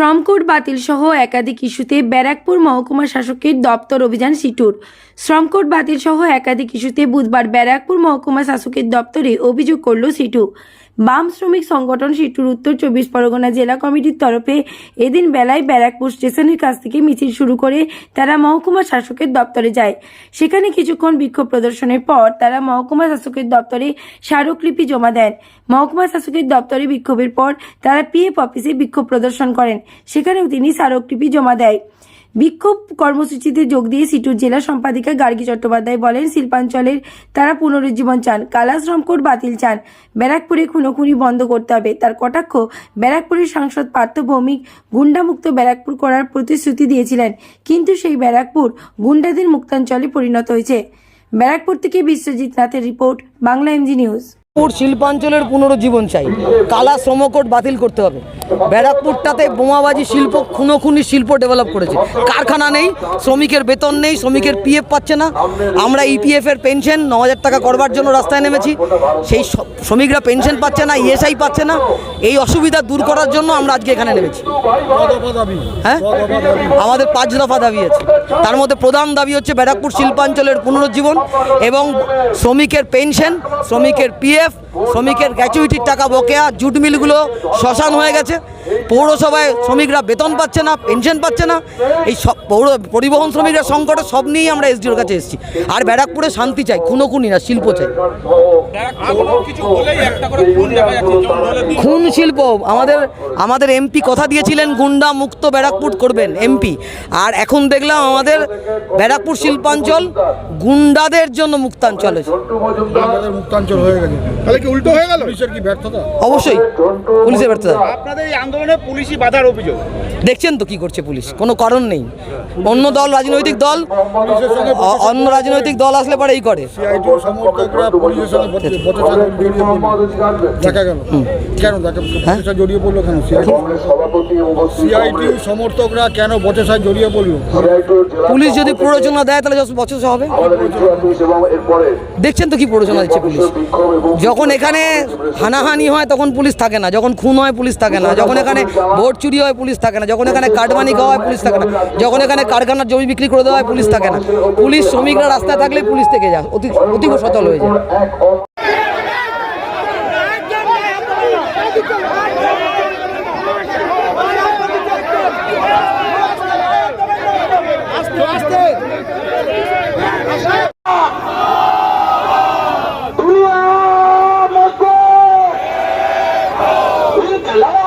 শ্রমকোড বাতিল সহ একাধিক ইস্যুতে ব্যারাকপুর মহকুমা শাসকের দপ্তর অভিযান সিটুর। শ্রমকোড বাতিল সহ একাধিক ইস্যুতে বুধবার ব্যারাকপুর মহকুমা শাসকের দপ্তরে অভিযোগ করল সিটু। বাম শ্রমিক সংগঠন সিটুর উত্তর চব্বিশ পরগনা জেলা কমিটির তরফে এদিন বেলায় ব্যারাকপুর স্টেশনের কাছ থেকে মিছিল শুরু করে তারা মহকুমা শাসকের দপ্তরে যায়। সেখানে কিছুক্ষণ বিক্ষোভ প্রদর্শনের পর তারা মহকুমা শাসকের দপ্তরে স্মারকলিপি জমা দেন। মহকুমা শাসকের দপ্তরে বিক্ষোভের পর তারা পিএফ অফিসে বিক্ষোভ প্রদর্শন করেন। সেখানেও তিনি স্মারকলিপি জমা দেয়। বিক্ষোভ কর্মসূচিতে যোগ দিয়ে সিটুর জেলা সম্পাদিকা গার্গী চট্টোপাধ্যায় বলেন, শিল্পাঞ্চলের তারা পুনরুজ্জীবন চান কালা শ্রম কোড বাতিল চান, ব্যারাকপুরে খুনোখুনি বন্ধ করতে হবে। তার কটাক্ষ, ব্যারাকপুরের সাংসদ পার্থ ভৌমিক গুন্ডামুক্ত ব্যারাকপুর করার প্রতিশ্রুতি দিয়েছিলেন, কিন্তু সেই ব্যারাকপুর গুন্ডাদের মুক্তাঞ্চলে পরিণত হয়েছে। ব্যারাকপুর থেকে Biswajit নাথের report, Bangla MG news. Barrackpore শিল্পাঞ্চলের পুনরুজ্জীবন চাই। কালা শ্রমকোট বাতিল করতে হবে। ব্যারাকপুরটাতে বোমাবাজি শিল্প খুনোখুনি শিল্প ডেভেলপ করেছে। কারখানা নেই, শ্রমিকের বেতন নেই, শ্রমিকের পিএফ পাচ্ছে না। আমরা ইপিএফ এর পেনশন ন হাজার টাকা করবার জন্য রাস্তায় নেমেছি। সেই শ্রমিকরা পেনশন পাচ্ছে না ইএসআই পাচ্ছে না। এই অসুবিধা দূর করার জন্য আমরা আজকে এখানে নেমেছি। হ্যাঁ? আমাদের পাঁচ দফা দাবি আছে। তার মধ্যে প্রধান দাবি হচ্ছে ব্যারাকপুর শিল্পাঞ্চলের পুনরুজ্জীবন এবং শ্রমিকের পেনশন শ্রমিকের পিএফ শ্রমিকের গ্র্যাচুইটির টাকা বকেয়া জুট মিলগুলো শ্মশান হয়ে গেছে। পৌরসভায় শ্রমিকরা বেতন পাচ্ছে না পেনশন পাচ্ছে না। এই সব পৌর পরিবহন শ্রমিকরা সংকটে সব নিয়েই আমরা এসডিওর কাছে এসেছি। আর ব্যারাকপুরে শান্তি চাই খুনোখুনি না শিল্প চাই। খুন খুন শিল্প আমাদের আমাদের এমপি কথা দিয়েছিলেন গুন্ডা মুক্ত ব্যারাকপুর করবেন এমপি আর এখন দেখলাম আমাদের ব্যারাকপুর শিল্পাঞ্চল গুন্ডাদের জন্য মুক্তাঞ্চল হয়েছে আমাদের মুক্তাঞ্চল হয়ে গেছে। তাহলে কি উল্টো হয়ে গেল? পুলিশের কি ব্যর্থতা? অবশ্যই পুলিশের ব্যর্থতা। আপনাদের এই আন্দোলনে পুলিশি বাধার অভিযোগ। দেখছেন তো কি করছে পুলিশ? কোনো কারণ নেই। অন্য দল রাজনৈতিক দল অন্য রাজনৈতিক দল আসলে পরে এই করে। সিআইটির সমর্থকরা বচসা কেন বচসা জড়িয়ে পড়ল কেন? সিআইটি সিআইটি সমর্থকরা কেন বচসায় জড়িয়ে পড়ল? পুলিশ যদি প্ররোচনা দেয় তাহলে বছর হবে? দেখছেন তো কি প্ররোচনা দিচ্ছে পুলিশ? যখন এখানে হানাহানি হয় তখন পুলিশ থাকে না। যখন খুন হয় পুলিশ থাকে না। যখন এখানে ভোট চুরি হয় পুলিশ থাকে না। যখন এখানে কাটমানি খাওয়া হয়, পুলিশ থাকে না। যখন এখানে কারখানার জমি বিক্রি করে দেওয়া হয়, পুলিশ থাকে না। পুলিশ শ্রমিকরা রাস্তায় থাকলে পুলিশ থেকে যায়, অতি, অতীব সচল হয়ে যায়। শ্রমিকরা